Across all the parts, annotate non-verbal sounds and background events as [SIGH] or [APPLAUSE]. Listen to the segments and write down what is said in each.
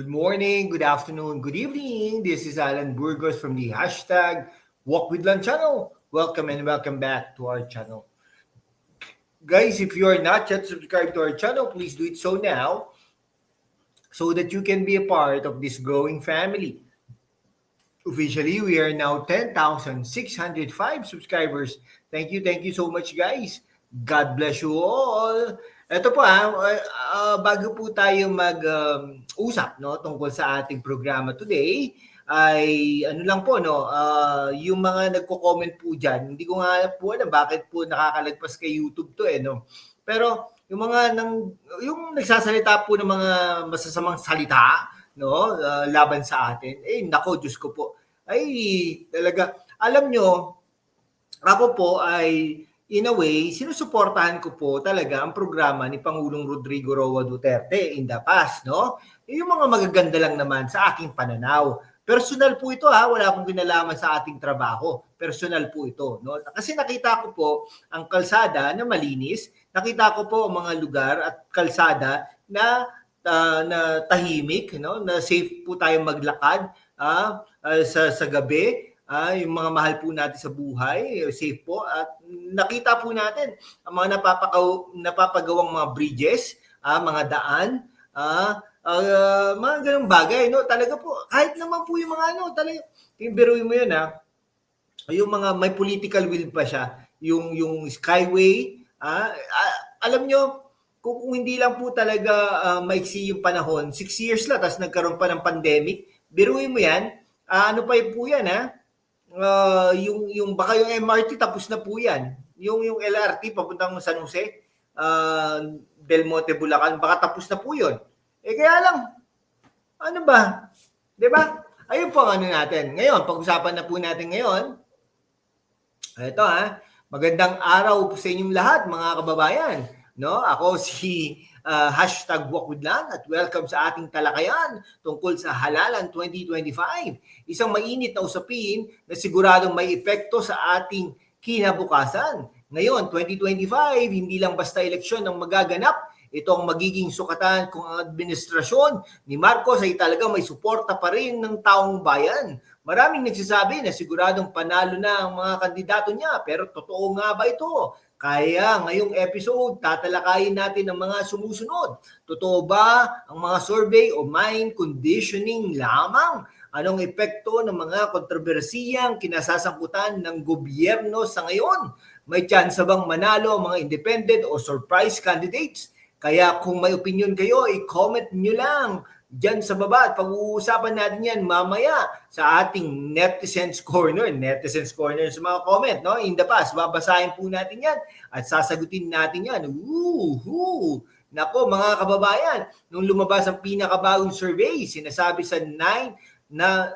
Good morning, good afternoon, good evening. This is Alan Burgos from the hashtag Walk with Lan channel. Welcome and welcome back to our channel. Guys, if you are not yet subscribed to our channel, please do it so now so that you can be a part of this growing family. Officially, we are now 10,605 subscribers. Thank you, thank you so much, guys. God bless you all. Ito po ha, uh, bago po tayo mag-usap um, no, tungkol sa ating programa today, ay ano lang po no, uh, yung mga nagko-comment po diyan, hindi ko nga po alam bakit po nakakalagpas kay YouTube to eh no. Pero yung mga nang yung nagsasalita po ng mga masasamang salita no, uh, laban sa atin, eh nako Diyos ko po. Ay talaga alam nyo, ako po ay in a way, sinusuportahan ko po talaga ang programa ni Pangulong Rodrigo Roa Duterte in the past, no? Yung mga magaganda lang naman sa aking pananaw. Personal po ito ha, wala akong kinalaman sa ating trabaho. Personal po ito, no? Kasi nakita ko po ang kalsada na malinis, nakita ko po ang mga lugar at kalsada na uh, na tahimik, no? Na safe po tayong maglakad uh, uh, sa sa gabi uh, yung mga mahal po natin sa buhay, safe po. At nakita po natin ang mga napapagaw, napapagawang mga bridges, uh, mga daan, uh, uh, mga ganung bagay. No? Talaga po, kahit naman po yung mga ano, talaga, yung mo yun ha, yung mga may political will pa siya, yung, yung skyway, uh, uh, alam nyo, kung, kung hindi lang po talaga uh, maiksi yung panahon, six years lang, tapos nagkaroon pa ng pandemic, biruin mo yan, uh, ano pa po yan ha, uh, yung yung baka yung MRT tapos na po yan. Yung yung LRT papuntang San Jose, uh, Del Monte Bulacan, baka tapos na po 'yon. Eh kaya lang ano ba? 'Di ba? Ayun po ang ano natin. Ngayon, pag-usapan na po natin ngayon. Ito ha, magandang araw po sa inyong lahat mga kababayan. No? Ako [LAUGHS] si uh, hashtag Land at welcome sa ating talakayan tungkol sa Halalan 2025. Isang mainit na usapin na siguradong may epekto sa ating kinabukasan. Ngayon, 2025, hindi lang basta eleksyon ang magaganap, ito ang magiging sukatan kung ang administrasyon ni Marcos ay talaga may suporta pa rin ng taong bayan. Maraming nagsasabi na siguradong panalo na ang mga kandidato niya pero totoo nga ba ito? Kaya ngayong episode, tatalakayin natin ang mga sumusunod. Totoo ba ang mga survey o mind conditioning lamang? Anong epekto ng mga kontrobersiyang kinasasangkutan ng gobyerno sa ngayon? May chance bang manalo ang mga independent o surprise candidates? Kaya kung may opinion kayo, i-comment nyo lang dyan sa baba at pag-uusapan natin yan mamaya sa ating Netizens Corner. Netizens Corner sa mga comment, no? In the past, babasahin po natin yan at sasagutin natin yan. Woohoo! Nako mga kababayan, nung lumabas ang pinakabagong survey, sinasabi sa 9 na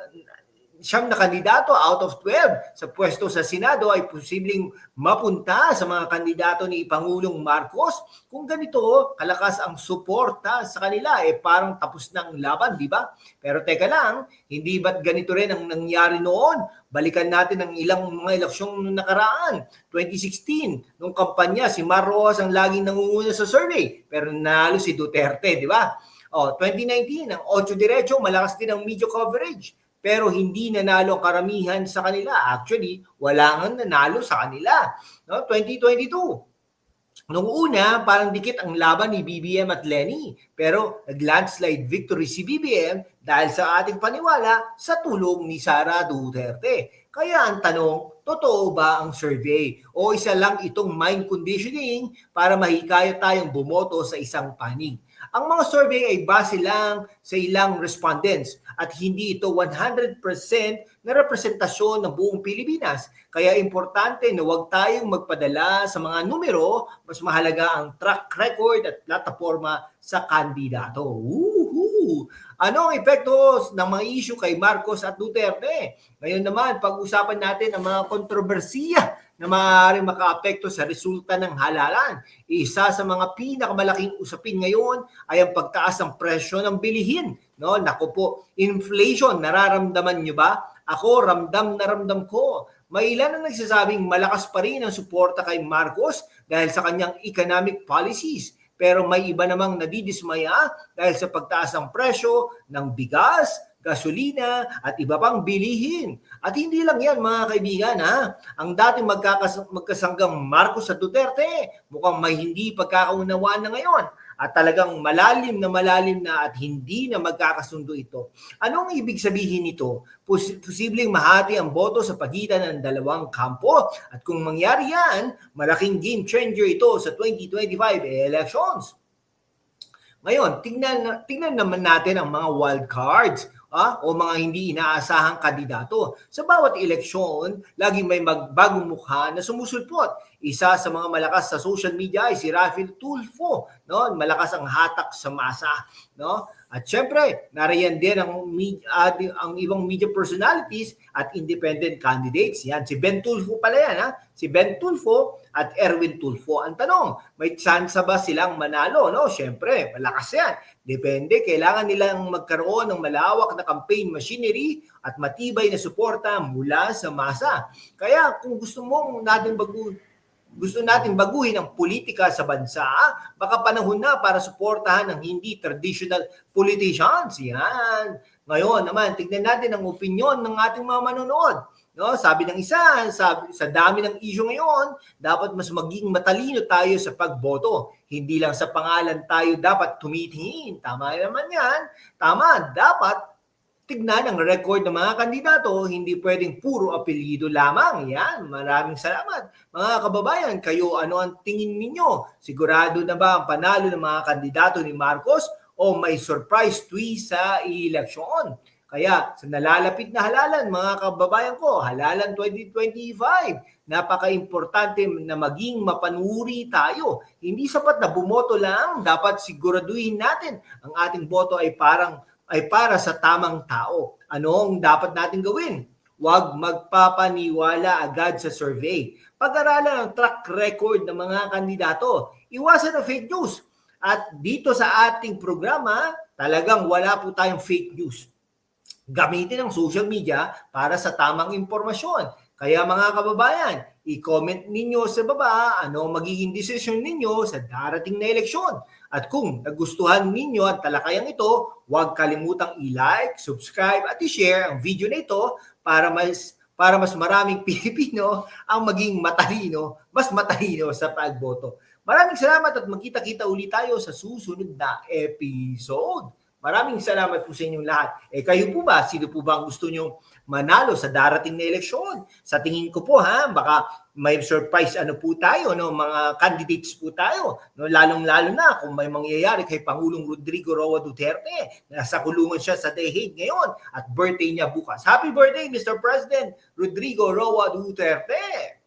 siyam na kandidato out of 12 sa pwesto sa Senado ay posibleng mapunta sa mga kandidato ni Pangulong Marcos. Kung ganito, kalakas ang suporta sa kanila, eh parang tapos ang laban, di ba? Pero teka lang, hindi ba't ganito rin ang nangyari noon? Balikan natin ang ilang mga eleksyong nakaraan. 2016, nung kampanya, si Marcos ang laging nangunguna sa survey, pero nalo si Duterte, di ba? Oh, 2019, ang 8 diretso, malakas din ang media coverage pero hindi nanalo karamihan sa kanila. Actually, wala nga nanalo sa kanila. No? 2022. Nung una, parang dikit ang laban ni BBM at Lenny. Pero nag-landslide victory si BBM dahil sa ating paniwala sa tulong ni Sara Duterte. Kaya ang tanong, totoo ba ang survey? O isa lang itong mind conditioning para mahikayat tayong bumoto sa isang panig? Ang mga survey ay base lang sa ilang respondents at hindi ito 100% na representasyon ng buong Pilipinas. Kaya importante na huwag tayong magpadala sa mga numero, mas mahalaga ang track record at plataforma sa kandidato. Woohoo! Ano ang epekto ng mga issue kay Marcos at Duterte? Ngayon naman, pag-usapan natin ang mga kontrobersiya na maaaring makaapekto sa resulta ng halalan. Isa sa mga pinakamalaking usapin ngayon ay ang pagtaas ng presyo ng bilihin. No, nako po, inflation, nararamdaman nyo ba? Ako, ramdam na ramdam ko. May ilan ang nagsasabing malakas pa rin ang suporta kay Marcos dahil sa kanyang economic policies. pero may iba namang nadidismaya dahil sa pagtaas ng presyo ng bigas, gasolina at iba pang bilihin. At hindi lang yan mga kaibigan ha. Ang dating magkakas- magkasanggang Marcos at Duterte mukhang may hindi pagkakaunawaan na ngayon at talagang malalim na malalim na at hindi na magkakasundo ito. Anong ibig sabihin nito? Pos- posibleng mahati ang boto sa pagitan ng dalawang kampo at kung mangyari yan, malaking game changer ito sa 2025 elections. Ngayon, tingnan, tingnan naman natin ang mga wild cards ah, o mga hindi inaasahang kandidato. Sa bawat eleksyon, laging may magbagong mukha na sumusulpot. Isa sa mga malakas sa social media ay si Rafael Tulfo. No? Malakas ang hatak sa masa. No? At syempre, nariyan din ang, di- ang ibang media personalities at independent candidates. Yan, si Ben Tulfo pala yan. Ha? Si Ben Tulfo at Erwin Tulfo. Ang tanong, may chance ba silang manalo? No? Syempre, malakas yan. Depende, kailangan nilang magkaroon ng malawak na campaign machinery at matibay na suporta mula sa masa. Kaya kung gusto mong natin bagu gusto natin baguhin ang politika sa bansa, baka panahon na para suportahan ng hindi traditional politicians. Yan. Ngayon naman, tignan natin ang opinion ng ating mga manonood. No, sabi ng isa, sabi, sa dami ng issue ngayon, dapat mas maging matalino tayo sa pagboto. Hindi lang sa pangalan tayo dapat tumitingin. Tama naman yan. Tama, dapat tignan ang record ng mga kandidato, hindi pwedeng puro apelyido lamang. Yan, maraming salamat. Mga kababayan, kayo ano ang tingin ninyo? Sigurado na ba ang panalo ng mga kandidato ni Marcos o may surprise twist sa eleksyon? Kaya sa nalalapit na halalan, mga kababayan ko, halalan 2025, napaka-importante na maging mapanuri tayo. Hindi sapat na bumoto lang, dapat siguraduhin natin ang ating boto ay parang ay para sa tamang tao. Anong dapat natin gawin? Huwag magpapaniwala agad sa survey. Pag-aralan ang track record ng mga kandidato. Iwasan ang fake news. At dito sa ating programa, talagang wala po tayong fake news. Gamitin ang social media para sa tamang impormasyon. Kaya mga kababayan, i-comment ninyo sa baba ano magiging desisyon ninyo sa darating na eleksyon. At kung nagustuhan ninyo ang talakayang ito, huwag kalimutang i-like, subscribe at i-share ang video na ito para mas para mas maraming [LAUGHS] Pilipino ang maging matalino, mas matalino sa pagboto. Maraming salamat at magkita-kita ulit tayo sa susunod na episode. Maraming salamat po sa inyong lahat. Eh kayo po ba, sino po ba ang gusto nyo manalo sa darating na eleksyon? Sa tingin ko po ha, baka may surprise ano po tayo, no, mga candidates po tayo. No, lalong-lalo na kung may mangyayari kay Pangulong Rodrigo Roa Duterte. Nasa kulungan siya sa Hague ngayon at birthday niya bukas. Happy birthday Mr. President Rodrigo Roa Duterte!